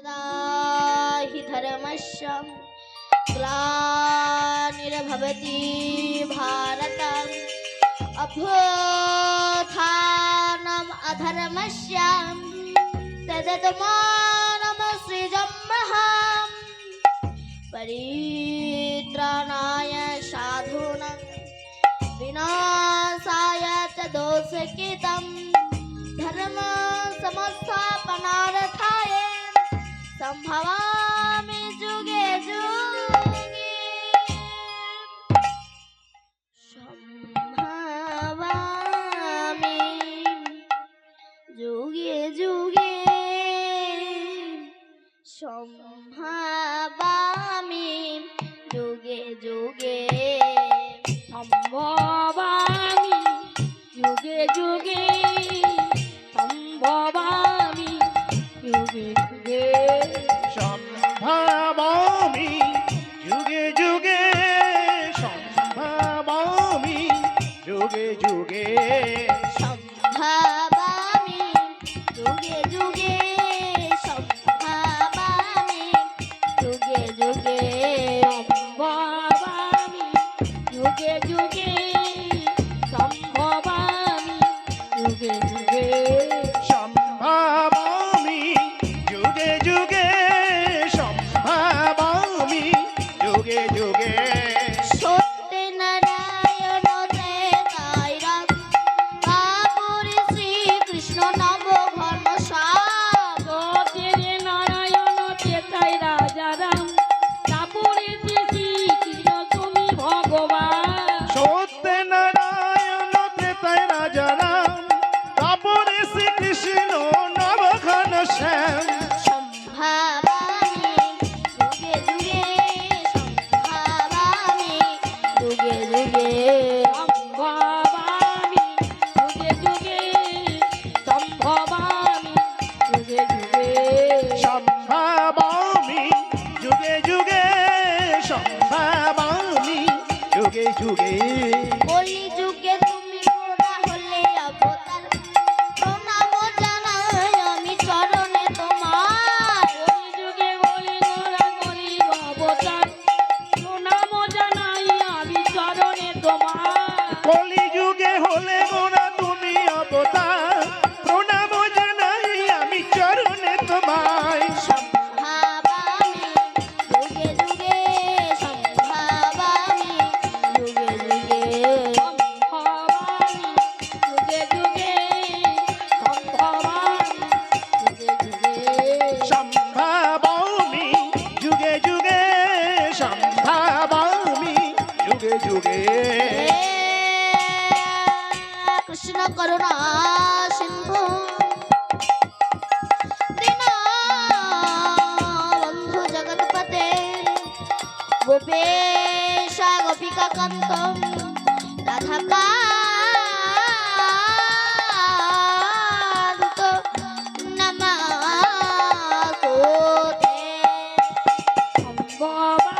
सदा भारत धर्मश्च ग्लानिर्भवति भारत अभ्युत्थानम् अधर्मस्य तदत्मानमसृजं महाम्। परित्राणाय साधूनां विनाशाय च दोषकितं। धर्मसंस्थापनार्थाय 跑了。যুগে যুগে কৃষ্ণ করুণা সিন্ধু বন্ধু জগৎপতে গোপেশা গোপিকা কান্তম রাধা Bye.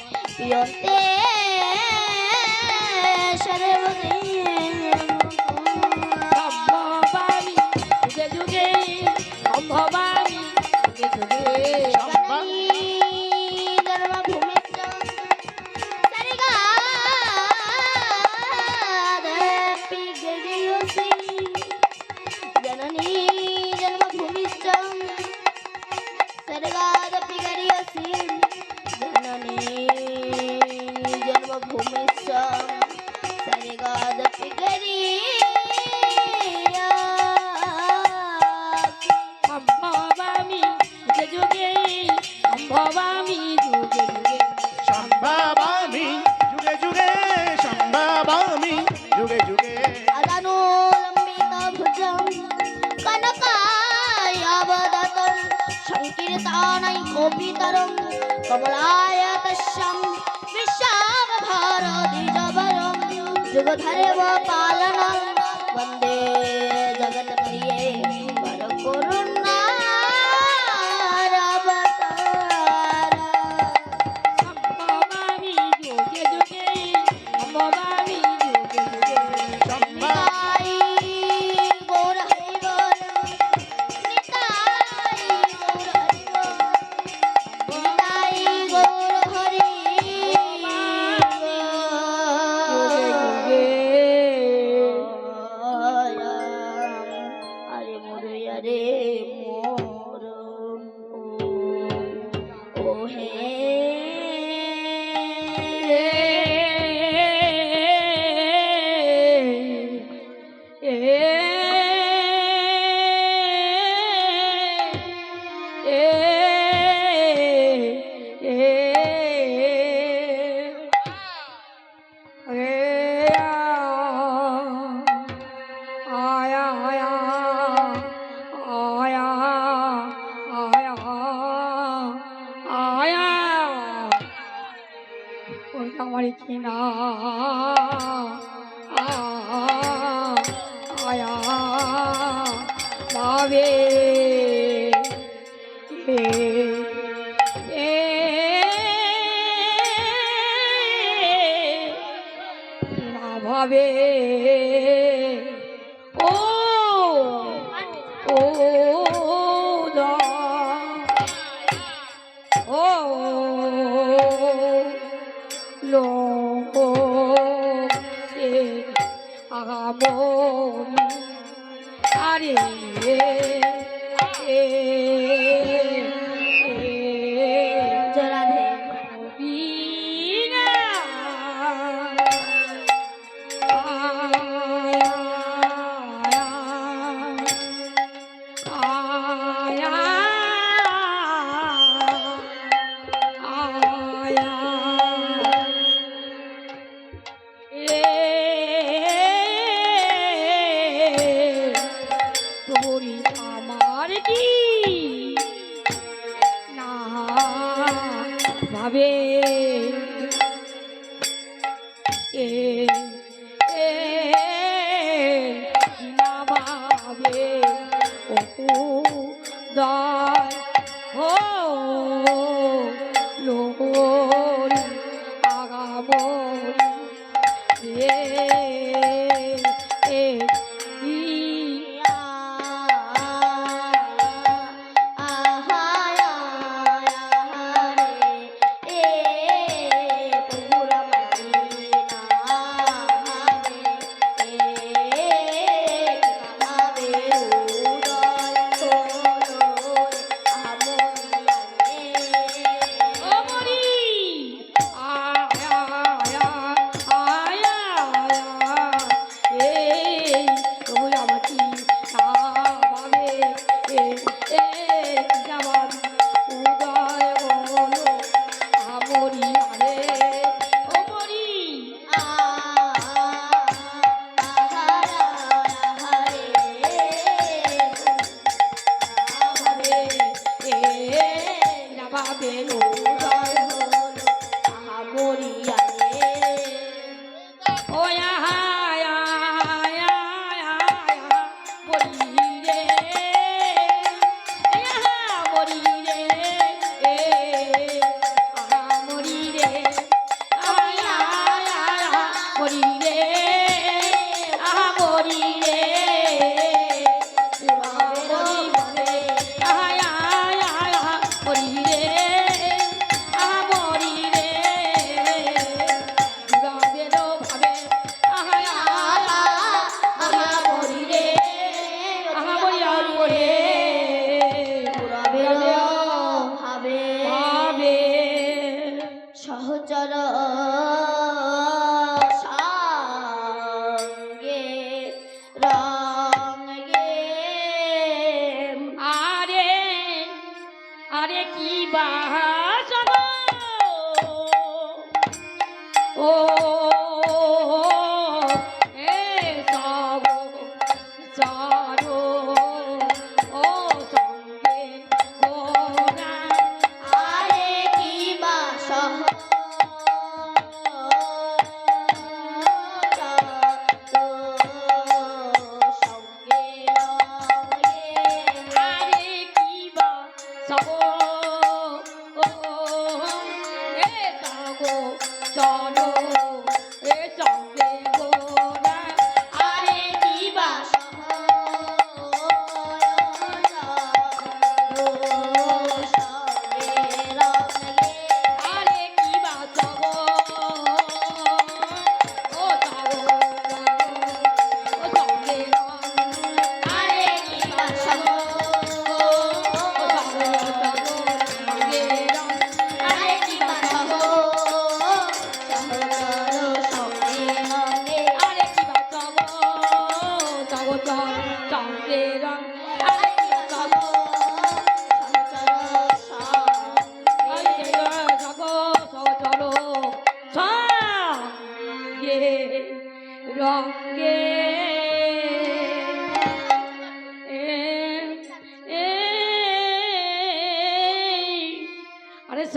প্রিয়তে সর্বদিন ধারে পালনা Okay. পাবে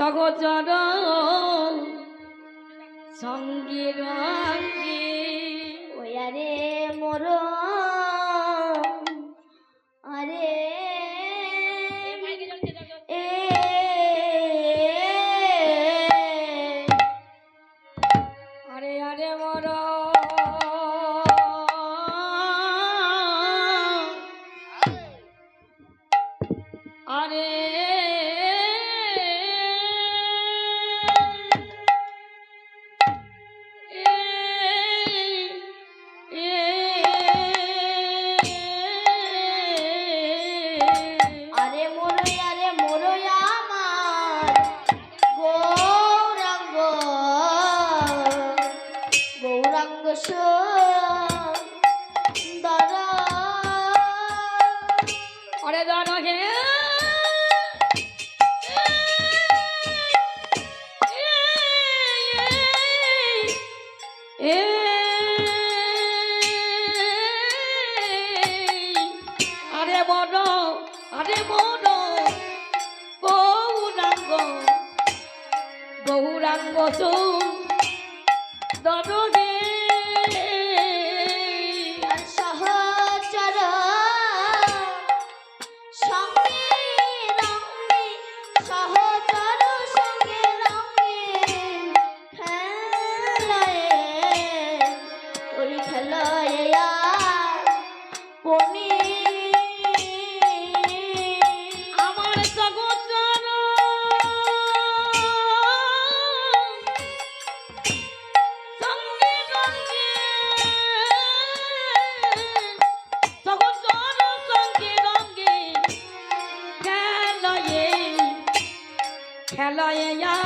সগচর সঙ্গী রঙ্গী ওয়ারে ধরে ধরো হে আরে বড় আরে বড় বহুরাঙ্গ বহুরাঙ্গ তো দরদে 啦呀呀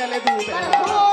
খেলে দুবেলা